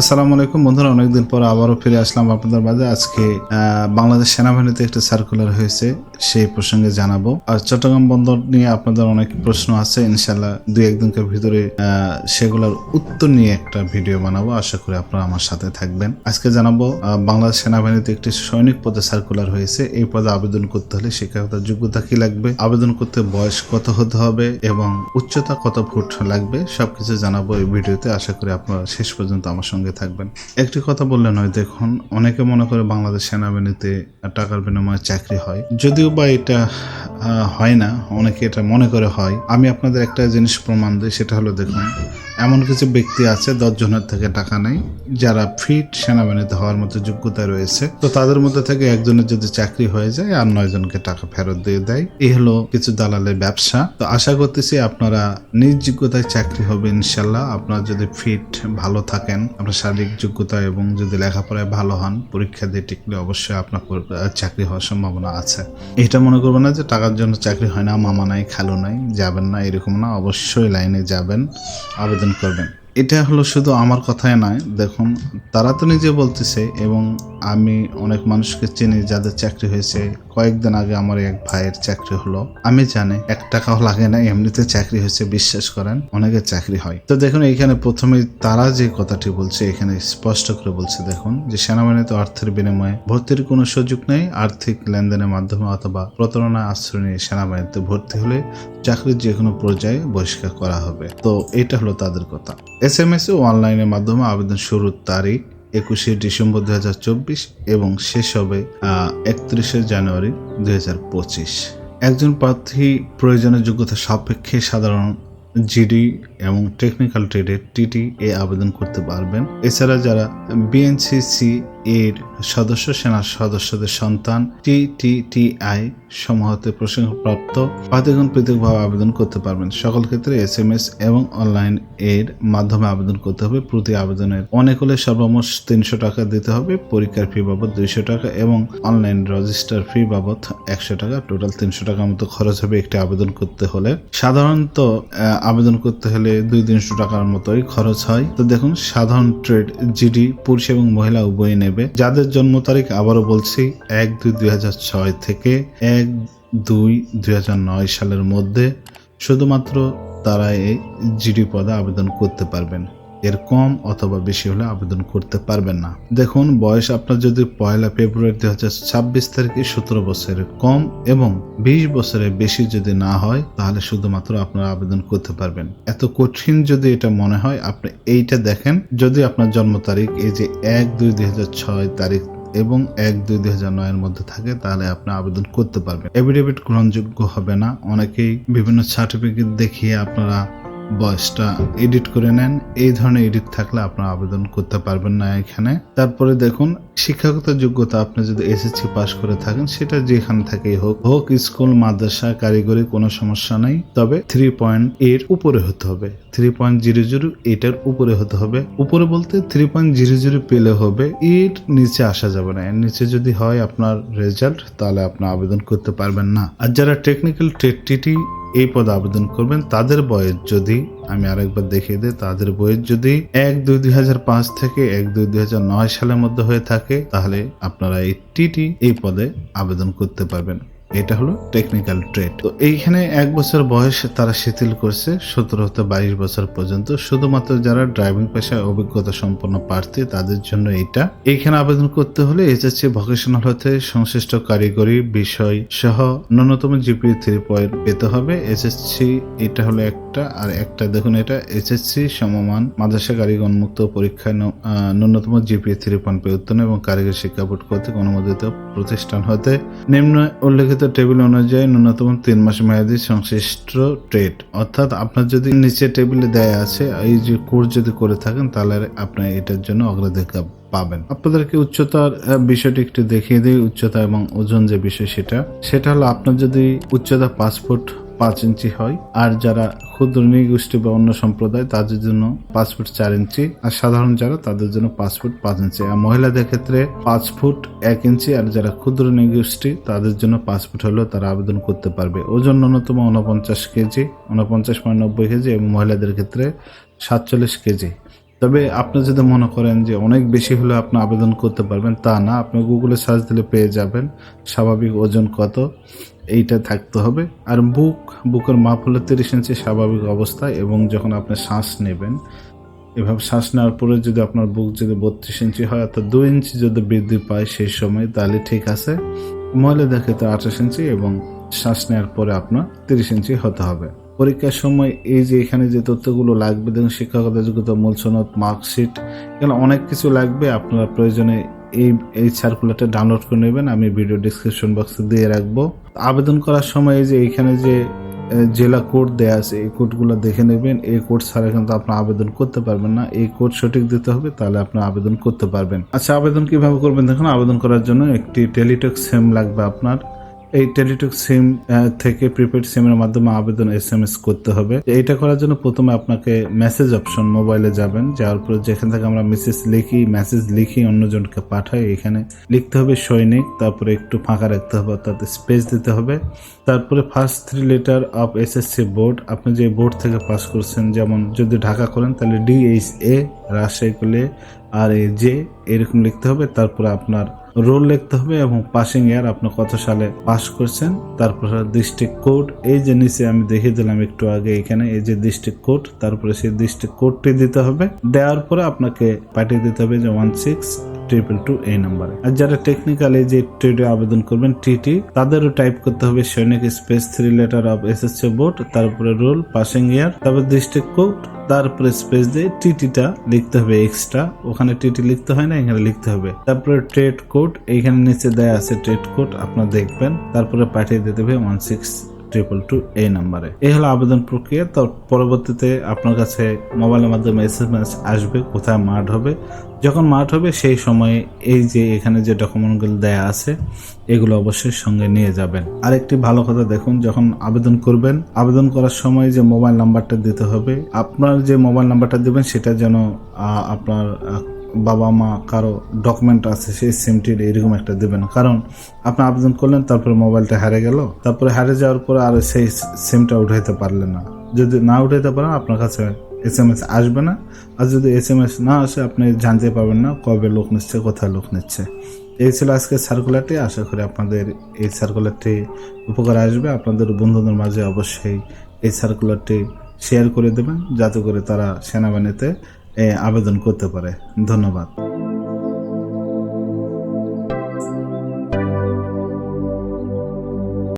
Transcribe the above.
আসসালামু আলাইকুম বন্ধুরা, অনেকদিন পর আবারও ফিরে আসলাম আপনাদের মাঝে। আজকে বাংলাদেশ সেনাবাহিনীতে একটা সার্কুলার হয়েছে, সেই প্রসঙ্গে জানাব। আর চট্টগ্রাম বন্দর নিয়ে আপনাদের অনেক প্রশ্ন আছে ইনশাল্লাহ দুই একদিনকার ভিতরে সেগুলোর উত্তর নিয়ে একটা ভিডিও বানাবো। আশা করি আপনারা আমার সাথে থাকবেন। আজকে জানাব বাংলাদেশ সেনাবাহিনীতে একটি সৈনিক পদে সার্কুলার হয়েছে। এই পদে আবেদন করতে হলে শিক্ষাগত যোগ্যতা কি লাগবে, আবেদন করতে বয়স কত হতে হবে এবং উচ্চতা কত ফুট লাগবে, সবকিছু জানাব এই ভিডিওতে আশা করি আপনারা শেষ পর্যন্ত আমার সঙ্গে থাকবেন। একটি কথা বললে নয়, দেখুন, অনেকে মনে করে বাংলাদেশ সেনাবাহিনীতে টাকার বিনিময়ে চাকরি হয়। যদিও বা এটা হয় না। অনেকে এটা মনে করে হয়। আমি আপনাদের একটা জিনিস প্রমাণ দিই, সেটা হলো দেখুন, এমন কিছু ব্যক্তি আছে দশ জনের থেকে টাকা নেই, যারা ফিট সেনাবাহিনীতে হওয়ার মতো যোগ্যতা রয়েছে। তো তাদের মধ্যে থেকে একজনের যদি চাকরি হয়ে যায়, আর নয় জনকে টাকা ফেরত দিয়ে দেয় এই হলো কিছু দালালের ব্যবসা। তো আশা করতেছি আপনারা নিজ যোগ্যতায় চাকরি হবে, ইনশাল্লাহ। আপনারা যদি ফিট, ভালো থাকেন, আপনার শারীরিক যোগ্যতা এবং যদি লেখাপড়ায় ভালো হন, পরীক্ষা দিয়ে টিকলে অবশ্যই আপনার চাকরি হওয়ার সম্ভাবনা আছে। এটা মনে করবেন না যে টাকার জন্য চাকরি হয় না, মামা নাই, খালো নাই, যাবেন না, এরকম না, অবশ্যই লাইনে যাবেন, আবেদন করবেন। এটা হলো শুধু আমার কথাই নয়, দেখুন, তারা তো নিজে বলতেছে এবং আমি অনেক মানুষকে চিনি যাদের চাকরি হয়েছে। কয়েকদিন আগে আমার এক ভাইয়ের চাকরি হলো। আমি জানি এক টাকাও লাগে না, এমনিতে চাকরি হয়েছে, বিশ্বাস করেন, অনেকের চাকরি হয়। তো দেখুন এখানে প্রথমে তারা যে কথাটি বলছে, এখানে স্পষ্ট করে বলছে, দেখুন, যে সেনাবাহিনীতে অর্থের বিনিময়ে ভর্তির কোনো সুযোগ নেই। আর্থিক লেনদেনের মাধ্যমে অথবা প্রতারণা আশ্রয় নিয়ে সেনাবাহিনীতে ভর্তি হলে চাকরির যে কোনো পর্যায়ে বহিষ্কার করা হবে। তো এটা হলো তাদের কথা। এস এম ও অনলাইনের মাধ্যমে আবেদন শুরুর তারিখ একুশে ডিসেম্বর দু হাজার চব্বিশ এবং শেষ হবে একত্রিশে জানুয়ারি দু হাজার পঁচিশ। একজন প্রার্থী প্রয়োজনের যোগ্যতা সাপেক্ষে সাধারণ জিডি এবং টেকনিক্যাল ট্রেডের টিটি এ আবেদন করতে পারবেন। এছাড়া যারা বিএনসিসি এর সদস্য, সেনার সদস্যদের সন্তান, টি টিটিটিআই সমূহতে প্রশংসাপ্রাপ্ত প্রার্থীগণ পৃথকভাবে আবেদন করতে পারবেন। সকল ক্ষেত্রে এস এম এস এবং অনলাইন এর মাধ্যমে আবেদন করতে হবে। প্রতি আবেদনের অনেক হলে সর্বমোট তিনশো টাকা দিতে হবে। পরীক্ষার ফি বাবদ দুইশো টাকা এবং অনলাইন রেজিস্টার ফি বাবদ একশো টাকা। টোটাল তিনশো টাকার মতো খরচ হবে একটি আবেদন করতে হলে। সাধারণত আবেদন করতে হলে দুই তিনশো টাকার মতোই খরচ হয়। তো দেখুন, সাধারণ ট্রেড, জিডি, পুরুষ এবং মহিলা উভয়ই নেবে। যাদের জন্ম তারিখ আবারও বলছি, এক দুই দুই থেকে এক দুই দুই সালের মধ্যে শুধুমাত্র তারা এই জিডি পদে আবেদন করতে পারবেন। এর কম অথবা বেশি হলে আবেদন করতে পারবেন না। দেখুন, বয়স আপনার যদি পয়লা ফেব্রুয়ারি দুই হাজার ছাব্বিশ তারিখে সতেরো বছরের কম এবং বিশ বছরের বেশি যদি না হয়, তাহলে শুধুমাত্র আপনারা আবেদন করতে পারবেন। এত কঠিন যদি এটা মনে হয়, আপনি এইটা দেখেন। যদি আপনার জন্ম তারিখ এই যে এক দুই দুই হাজার ছয় তারিখ এবং এক দুই দুই হাজার নয়ের মধ্যে থাকে, তাহলে আপনি আবেদন করতে পারবেন। এফিডেভিট গ্রহণযোগ্য হবে না। অনেকেই বিভিন্ন সার্টিফিকেট দেখিয়ে আপনারা বয়সটা এডিট করে নেন। এই ধরনের এডিট থাকলে আপনারা আবেদন করতে পারবেন না এখানে। তারপরে দেখুন, শিক্ষাগত যোগ্যতা আপনি যদি এসএসসি পাস করে থাকেন, সেটা যেখানে থেকেই হোক হোক স্কুল, মাদ্রাসা, কারিগরি কোনো সমস্যা নেই। তবে থ্রি পয়েন্ট এর উপরে হতে হবে। থ্রি পয়েন্ট জিরো জিরো এটার উপরে হতে হবে। উপরে বলতে থ্রি পয়েন্ট জিরো জিরো পেলে হবে। এর নিচে আসা যাবে না। এর নিচে যদি হয় আপনার রেজাল্ট তাহলে আপনি আবেদন করতে পারবেন না। আর যারা টেকনিক্যাল টিটি এই পদে আবেদন করবেন। তাদের বয়স যদি, আমি আরেকবার দেখিয়ে দিই, তাদের বয়স যদি এক দুই দুই হাজার পাঁচ থেকে এক দুই দুই হাজার নয় সালের মধ্যে হয়ে থাকে, তাহলে আপনারা এই টিটি এই পদে আবেদন করতে পারবেন। এটা হলো টেকনিক্যাল ট্রেড তো এইখানে এক বছর বয়স তারা শিথিল করছে, সতেরো হতে বাইশ বছর পর্যন্ত। শুধুমাত্র যারা ড্রাইভিং পেশায় অভিজ্ঞতা সম্পন্ন প্রার্থী, তাদের জন্য এটা এইখানে আবেদন করতে হলে এসএসসি ভোকেশনাল হতে সংশ্লিষ্ট কারিগরি বিষয় সহ ন্যূনতম জিপি থ্রি পয়েন্ট পেতে হবে। এসএসসি এটা হলো একটা, আর একটা দেখুন এটা এসএসসি সমমান মাদ্রাসা কারিগর উন্মুক্ত পরীক্ষায় ন্যূনতম জিপি থ্রি পয়েন্ট পেয়ে উত্তীর্ণ এবং কারিগরি শিক্ষা বোর্ড কর্তৃক অনুমোদিত প্রতিষ্ঠান হতে। নিম্ন উল্লেখিত টেবিল অনুযায়ী ন্যূনতম তিন মাস মেয়াদি সংশ্লিষ্ট ট্রেড অর্থাৎ আপনার যদি নিচে টেবিলে দেয়া আছে, এই যে কোর্স যদি করে থাকেন, তাহলে আপনার এটার জন্য অগ্রাধিকার পাবেন। আপনাদেরকে উচ্চতার বিষয়টি একটু দেখিয়ে দিই, উচ্চতা এবং ওজন যে বিষয় সেটা। সেটা হলো আপনার যদি উচ্চতা ফুট পাঁচ ইঞ্চি হয়। আর যারা ক্ষুদ্র নৃগোষ্ঠী বা অন্য সম্প্রদায়, তাদের জন্য পাঁচ ফুট চার ইঞ্চি। আর সাধারণ যারা, তাদের জন্য পাঁচ ফুট পাঁচ ইঞ্চি। আর মহিলাদের ক্ষেত্রে পাঁচ ফুট এক ইঞ্চি। আর যারা ক্ষুদ্র নৃগোষ্ঠী, তাদের জন্য পাঁচ ফুট হলেও তারা আবেদন করতে পারবে। ওজন ন্যূনতম উনপঞ্চাশ কেজি উনপঞ্চাশ পয়েন্ট নব্বই কেজি এবং মহিলাদের ক্ষেত্রে সাতচল্লিশ কেজি। তবে আপনি যদি মনে করেন যে অনেক বেশি হলে আপনি আবেদন করতে পারবেন, তা না। আপনি গুগলে সার্চ দিলে পেয়ে যাবেন স্বাভাবিক ওজন কত। এইটা থাকতে হবে। আর বুক, বুকের মাপ হলো তিরিশ ইঞ্চি স্বাভাবিক অবস্থায় এবং যখন আপনি শ্বাস নেবেন, এভাবে শ্বাস নেওয়ার পরে যদি আপনার বুক যদি বত্রিশ ইঞ্চি হয় অর্থাৎ দুই ইঞ্চি যদি বৃদ্ধি পায় সেই সময়, তাহলে ঠিক আছে। মহিলা দেখে তো আঠাশ ইঞ্চি এবং শ্বাস নেওয়ার পরে আপনার তিরিশ ইঞ্চি হতে হবে। পরীক্ষার সময় এই যে এখানে যে তথ্যগুলো লাগবে, দেখুন শিক্ষকতা যোগ্যতা মূল সনদ মার্কশিট এখানে অনেক কিছু লাগবে। আপনারা প্রয়োজনে এই এই সার্কুলারটা ডাউনলোড করে নেবেন। আমি ভিডিও ডিসক্রিপশন বক্সে দিয়ে রাখব। আবেদন করার সময় যে এখানে যে জেলা কোড দেয়া আছে, এই কোডগুলো দেখে নেবেন। এই কোড ছাড়া কিন্তু আপনি আবেদন করতে পারবেন না। এই কোড সঠিক দিতে হবে, তাহলে আপনি আবেদন করতে পারবেন। আচ্ছা আবেদন কীভাবে করবেন? দেখুন, আবেদন করার জন্য একটি টেলিটক সেম লাগবে আপনার। এই টেলিটক সিম থেকে প্রিপেড সিমের মাধ্যমে আবেদন এস এম এস করতে হবে। এইটা করার জন্য প্রথমে আপনাকে মেসেজ অপশন মোবাইলে যাবেন। যাওয়ার পরে যেখান থেকে আমরা মেসেজ লিখি মেসেজ লিখি অন্যজনকে পাঠাই। এখানে লিখতে হবে সৈনিক, তারপরে একটু ফাঁকা রাখতে হবে, অর্থাৎ স্পেস দিতে হবে। তারপরে first three letter of SSC board আপনি যে বোর্ড থেকে পাস করছেন, যেমন যদি ঢাকা করেন, তাহলে ডিএইচ এ রাজশাহী করলে আর এ জে এরকম লিখতে হবে। তারপরে আপনার রোল লিখতে হবে এবং পাসিং ইয়ার আপনি কত সালে পাস করছেন, তারপর ডিস্ট্রিক্ট কোড এই যে নিচে আমি দেখিয়ে দিলাম একটু আগে এখানে, এই যে ডিস্ট্রিক্ট কোড তারপরে সেই ডিস্ট্রিক্ট কোডটি দিতে হবে। দেওয়ার পরে আপনাকে পাঠিয়ে দিতে হবে যে ওয়ান সিক্স ট্রিপল টু এই নাম্বারে আর যারা টেকনিক্যালি যে ট্রেডে আবেদন করবেন টিটি তাদেরও টাইপ করতে হবে সৈনিক space three letter of SSC board তারপরে রোল পাসিং ইয়ার তারপর ডিস্ট্রিক্ট কোড তারপরে স্পেস দিয়ে টিটিটা লিখতে হবে এক্সট্রা ওখানে টিটি লিখতে হয় না, এখানে লিখতে হবে। তারপরে ট্রেড কোড এইখানে নিচে দেয়া আছে ট্রেড কোড আপনারা দেখবেন। তারপরে পাঠিয়ে দিতে হবে ওয়ান সিক্স ট্রিপল টু এই নাম্বারে এই হলো আবেদন প্রক্রিয়া। তো পরবর্তীতে আপনার কাছে মোবাইলের মাধ্যমে এস এম এস আসবে, কোথায় মাঠ হবে। যখন মাঠ হবে, সেই সময়ে এই যে এখানে যে ডকুমেন্টগুলো দেয়া আছে, এগুলো অবশ্যই সঙ্গে নিয়ে যাবেন। আরেকটি ভালো কথা দেখুন, যখন আবেদন করবেন, আবেদন করার সময় যে মোবাইল নাম্বারটা দিতে হবে, আপনার যে মোবাইল নাম্বারটা দেবেন, সেটা যেন আপনার বাবা মা কারও ডকুমেন্ট আছে, সেই সিমটির এরকম একটা দেবেন। কারণ আপনি আবেদন করলেন, তারপরে মোবাইলটা হারে গেল, তারপরে হারে যাওয়ার পরে আর সেই সিমটা উঠাইতে পারলেন না। যদি না উঠাইতে পারেন, আপনার কাছে এস এম এস আসবে না। আর যদি এস এম এস না আসে, আপনি জানতে পারবেন না কবে লোক নিচ্ছে, কোথায় লোক নিচ্ছে। এই ছিল আজকে সার্কুলারটি আশা করি আপনাদের এই সার্কুলারটি উপকার আসবে। আপনাদের বন্ধুদের মাঝে অবশ্যই এই সার্কুলারটি শেয়ার করে দেবেন, যাতে করে তারা সেনাবাহিনীতে আবেদন করতে পারে। ধন্যবাদ।